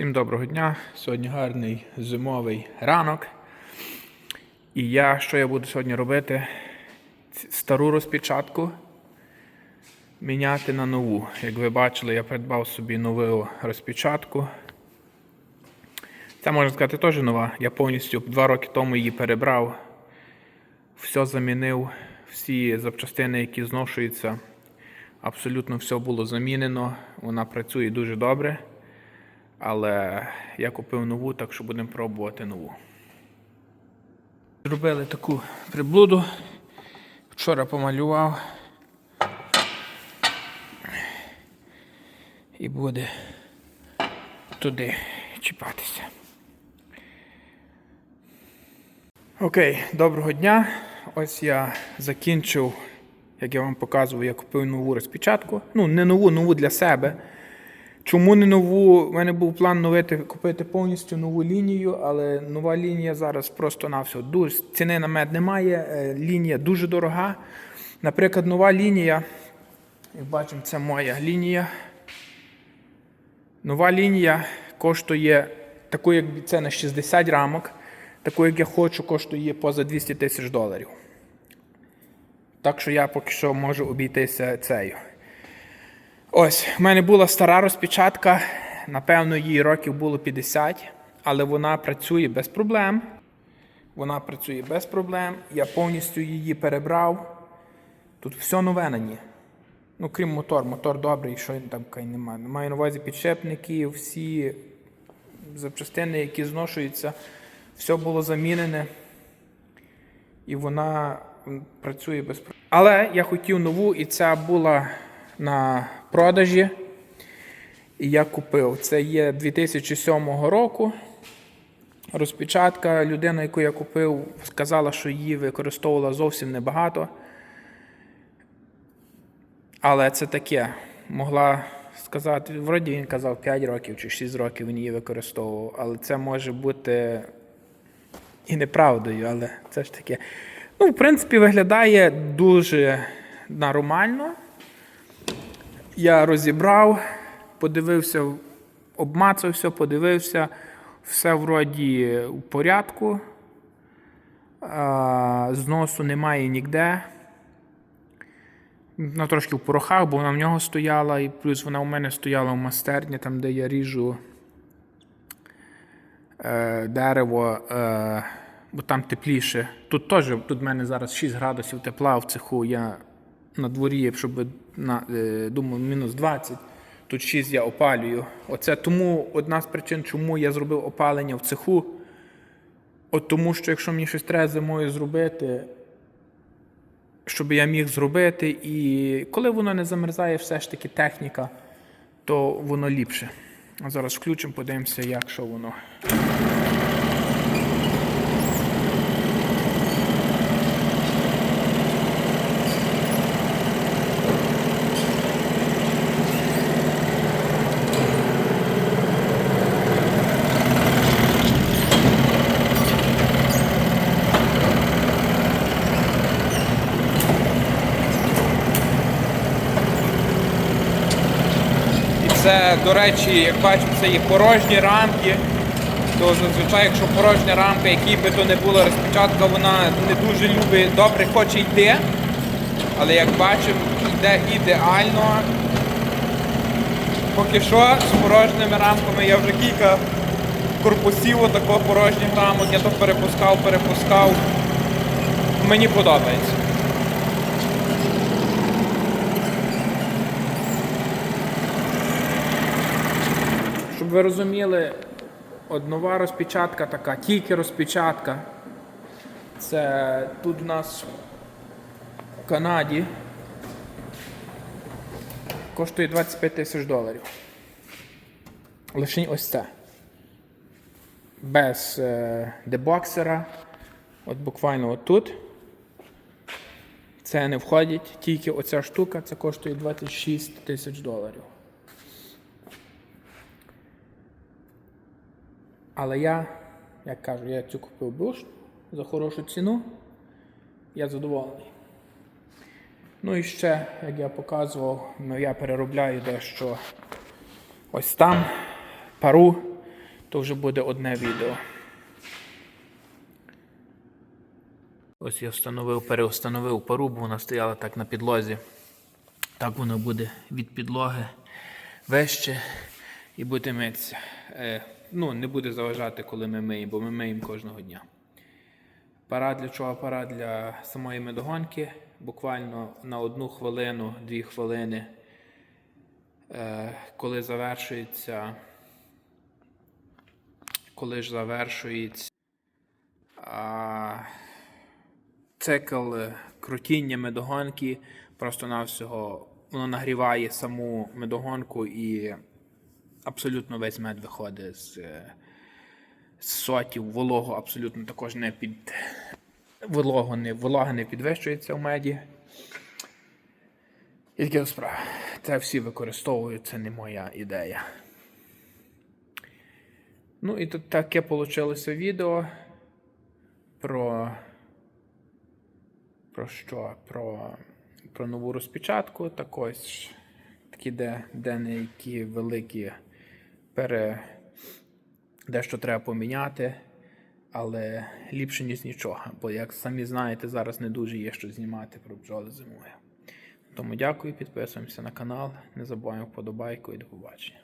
Всім доброго дня. Сьогодні гарний зимовий ранок. І я що я буду сьогодні робити? Стару розпечатку міняти на нову. Як ви бачили, я придбав собі нову розпечатку. Це можна сказати теж нова. Я повністю два роки тому її перебрав. Все замінив, всі запчастини, які зношуються. Абсолютно все було замінено. Вона працює дуже добре. Але я купив нову, так що будемо пробувати нову. Зробили таку приблуду. Вчора помалював. І буде туди чіпатися. Окей, доброго дня. Ось я закінчив, як я вам показував, я купив нову розпечатку. Ну, не нову, нову для себе. Чому не нову? У мене був план новити, купити повністю нову лінію, але нова лінія зараз просто на все. Ціни на мед немає, е, лінія дуже дорога. Наприклад, нова лінія, як бачимо, це моя лінія. Нова лінія коштує таку, як це на 60 рамок, таку, як я хочу, коштує поза 200 тисяч доларів. Так що я поки що можу обійтися цею. Ось, в мене була стара розпечатка, напевно, їй років було 50, але вона працює без проблем. Вона працює без проблем. Я повністю її перебрав. Тут все нове на ній. Ну, крім мотор. Мотор добрий, що там немає. Маю на увазі підшипники, всі запчастини, які зношуються, все було замінене. І вона працює без проблем. Але я хотів нову, і ця була на продажі. І я купив. Це є 2007 року. Розпечатка. Людина, яку я купив, сказала, що її використовувала зовсім небагато. Але це таке. Могла сказати, вроді він казав 5 років чи 6 років він її використовував. Але це може бути і неправдою, але це ж таке. Ну, в принципі, виглядає дуже нормально. Я розібрав, подивився, обмацався, подивився, все вроді в порядку. Зносу немає ніде. Вона трошки в порохах, бо вона в нього стояла, і плюс вона у мене стояла в мастерні, там, де я ріжу е, дерево, е, бо там тепліше. Тут теж, тут в мене зараз 6 градусів тепла в цеху. Я на дворі, щоб на, е, думаю, мінус 20. Тут 6 я опалюю. Оце тому одна з причин, чому я зробив опалення в цеху. От тому, що якщо мені щось треба зимою зробити, щоб я міг зробити, і коли воно не замерзає, все ж таки техніка, то воно ліпше. А зараз включимо, подивимося, як що воно. Це, до речі, як бачимо, це є порожні рамки. То зазвичай, якщо порожня рамка, якій би то не була розпечатка, вона не дуже любить, добре хоче йти. Але як бачимо, йде ідеально. Поки що з порожніми рамками я вже кілька корпусів отако порожніх рамок, я то перепускав, перепускав. Мені подобається. Щоб ви розуміли, от нова розпечатка така, тільки розпечатка. Це тут у нас в Канаді коштує 25 тисяч доларів. Лише ось це. Без е, дебоксера. От буквально отут. Це не входить, тільки оця штука, це коштує 26 тисяч доларів. Але я, як кажу, я цю купив буш за хорошу ціну. Я задоволений. Ну і ще, як я показував, ну, я переробляю дещо ось там пару. то вже буде одне відео. Ось я встановив, переустановив пару, бо вона стояла так на підлозі. Так воно буде від підлоги вище і буде митися. Ну, не буде заважати, коли ми миємо, бо ми миємо кожного дня. Пара для чого? Пара для самої медогонки. Буквально на одну хвилину, дві хвилини, е, коли завершується, коли ж завершується цикл крутіння медогонки, просто-навсього воно нагріває саму медогонку і абсолютно весь мед виходить з, е, з сотів. Вологу абсолютно також не під. Вологу не, волога не підвищується в меді. І таке справа. Це всі використовують, це не моя ідея. Ну і тут таке вийшло відео про. Про що? Про, про нову розпечатку. Також такі, де, де деякі великі пере. Дещо треба поміняти, але ліпше, ніж нічого. Бо, як самі знаєте, зараз не дуже є що знімати про бджоли зимою. Тому дякую, підписуємося на канал, не забуваємо вподобайку і до побачення.